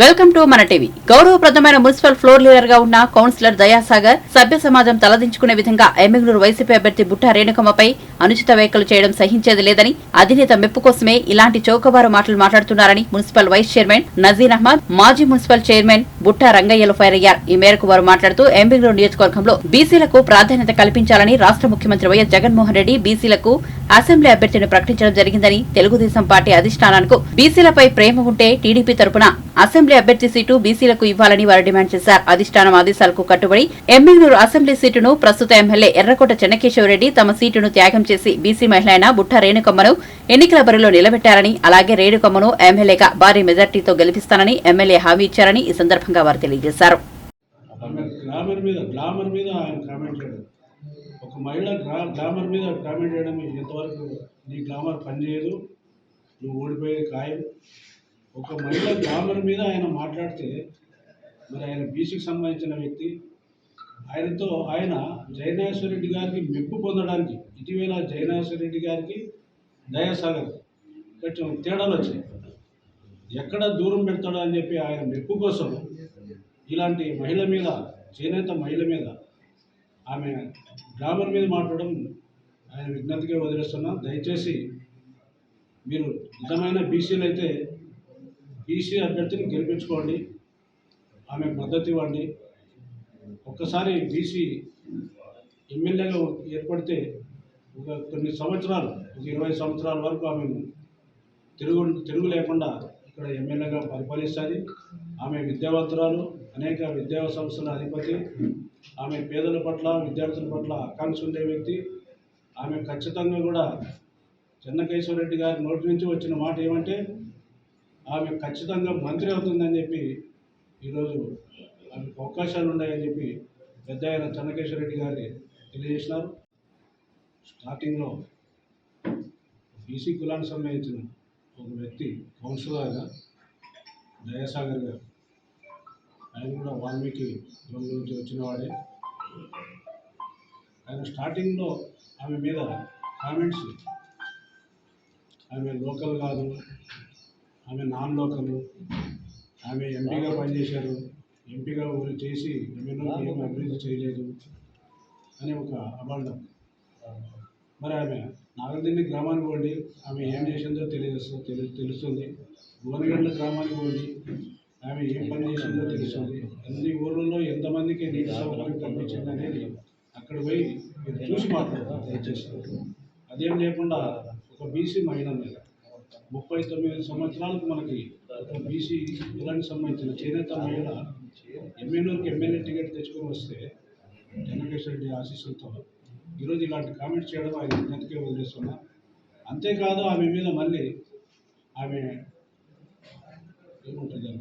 Welcome to Mana TV. గౌరవప్రదమైన municipal floor లీడర్గా ఉన్న కౌన్సిలర్ దయాసాగర్ సభ్య సమాజం తలదించుకునే విధంగా ఎమ్మెగ్నూరు వైసీపీ అభ్యర్థి బుట్టా రేణుకమ్మపై అనుచిత వ్యాఖ్యలు చేయడం సహించేది లేదని అధినేత మెప్పు కోసమే ఇలాంటి చౌకబారు మాటలు మాట్లాడుతున్నారని municipal vice chairman Nazir Ahmed మాజీ మున్సిపల్ చైర్మన్ బుట్టా రంగయ్యలు ఫైర్ అయ్యారు. ఈ మేరకు వారు మాట్లాడుతూ ఎమ్మెగ్నూరు నియోజకవర్గంలో బీసీలకు ప్రాధాన్యత కల్పించాలని రాష్ట్ర ముఖ్యమంత్రి వైఎస్ జగన్మోహన్ రెడ్డి బీసీలకు అసెంబ్లీ అభ్యర్థిని ప్రకటించడం జరిగిందని తెలుగుదేశం పార్టీ అధిష్టానానికి బీసీలపై ప్రేమ ఉంటే టీడీపీ తరపున అసెంబ్లీ అభ్యర్థి సీటు బీసీలకు ఇవ్వాలని వారు డిమాండ్ చేశారు. అధిష్టానం ఆదేశాలకు కట్టుబడి ఎమ్మెల్యూరు అసెంబ్లీ సీటును ప్రస్తుత ఎమ్మెల్యే ఎర్రకోట చెన్నకేశ్వరరెడ్డి తమ సీటును త్యాగం చేసి బీసీ మహిళ అయిన బుట్ట రేణుకమ్మను ఎన్నికల బరిలో నిలబెట్టారని అలాగే రేణుకమ్మను ఎమ్మెల్యేగా భారీ మెజార్టీతో గెలిపిస్తానని ఎమ్మెల్యే హామీ ఇచ్చారని ఈ సందర్భంగా వారు తెలియజేశారు. గ్లామర్ మీద గ్లామర్ మీద ఆయన కామెంట్ చేయడం ఒక మహిళ గ్రా గ్లామర్ మీద కామెంట్ చేయడం ఎంతవరకు నీ గ్లామర్ పనిచేయదు? నువ్వు ఓడిపోయేది ఖాయం. ఒక మహిళ గ్లామర్ మీద ఆయన మాట్లాడితే మరి ఆయన బీసీకి సంబంధించిన వ్యక్తి ఆయనతో ఆయన జయనాగేశ్వర రెడ్డి గారికి మెప్పు పొందడానికి ఇటీవల జయనాగేశ్వర రెడ్డి గారికి దయాసాగర్ కొంచెం తేడాలు వచ్చాయి ఎక్కడ దూరం పెడతాడో అని చెప్పి ఆయన మెప్పు కోసం ఇలాంటి మహిళ మీద చేనేత మహిళ మీద ఆమె గ్రామర్ మీద మాట్లాడడం ఆయన విజ్ఞతగా వదిలేస్తున్నా. దయచేసి మీరు నిజమైన బీసీలు అయితే బీసీ అభ్యర్థిని గెలిపించుకోండి. ఆమెకు మద్దతు ఇవ్వండి. ఒక్కసారి బీసీ ఎమ్మెల్యేగా ఏర్పడితే ఒక కొన్ని సంవత్సరాలు ఒక ఇరవై సంవత్సరాల వరకు ఆమెను తిరుగు తిరుగు లేకుండా ఇక్కడ ఎమ్మెల్యేగా పరిపాలిస్తుంది. ఆమె విద్యావంతురాలు. అనేక విద్యా సంస్థల అధిపతి. ఆమె పేదల పట్ల విద్యార్థుల పట్ల ఆకాంక్ష ఉండే వ్యక్తి. ఆమె ఖచ్చితంగా కూడా చెన్నకేశ్వరరెడ్డి గారి నోటి నుంచి వచ్చిన మాట ఏమంటే ఆమె ఖచ్చితంగా మంత్రి అవుతుందని చెప్పి ఈరోజు ఆమెకు అవకాశాలు ఉన్నాయని చెప్పి పెద్ద ఆయన చెన్నకేశ్వరరెడ్డి గారి తెలియజేసినారు. స్టార్టింగ్లో బీసీ కులానికి సంబంధించిన ఒక వ్యక్తి కౌన్సిలర్గా దయాసాగర్ గారు. ఆయన కూడా వాల్మీకి కులం నుంచి వచ్చినవాడే ఆయన స్టార్టింగ్లో ఆమె మీద కామెంట్స్ ఆమె లోకల్ కాదు ఆమె నాన్ లోకల్ ఆమె ఎంపీగా పనిచేశారు ఎంపీగా ఊరు చేసి ఎమ్మెల్యే ఏమి అభివృద్ధి చేయలేదు అని ఒక అబాండం మరి ఆమె నాగల్దిండి గ్రామానికి పోండి ఆమె ఏం చేసిందో తెలియదు తెలు తెలుస్తుంది. భువనగండ్ల గ్రామానికి పోండి ఆమె ఏం పని చేసిందో తెలుస్తుంది అన్ని ఊళ్ళలో ఎంతమందికి నీటి సౌకర్యం కల్పించింది అనేది అక్కడ పోయి మీరు చూసి మాట్లాడతారు దయచేసి. అదేం లేకుండా ఒక బీసీ మహిళ మీద ముప్పై తొమ్మిది సంవత్సరాలకు మనకి ఒక బీసీ కులానికి సంబంధించిన చేనేత మహిళ ఎమ్మెల్యేకి ఎమ్మెల్యే టికెట్ తెచ్చుకొని వస్తే వెంకటేశ్వర రెడ్డి ఆశీస్సులతో ఈరోజు ఇలాంటి కామెంట్ చేయడం ఆయన విజ్ఞతకే వదిలేస్తున్నా. అంతేకాదు ఆమె మీద మళ్ళీ ఆమె Ilmu 就行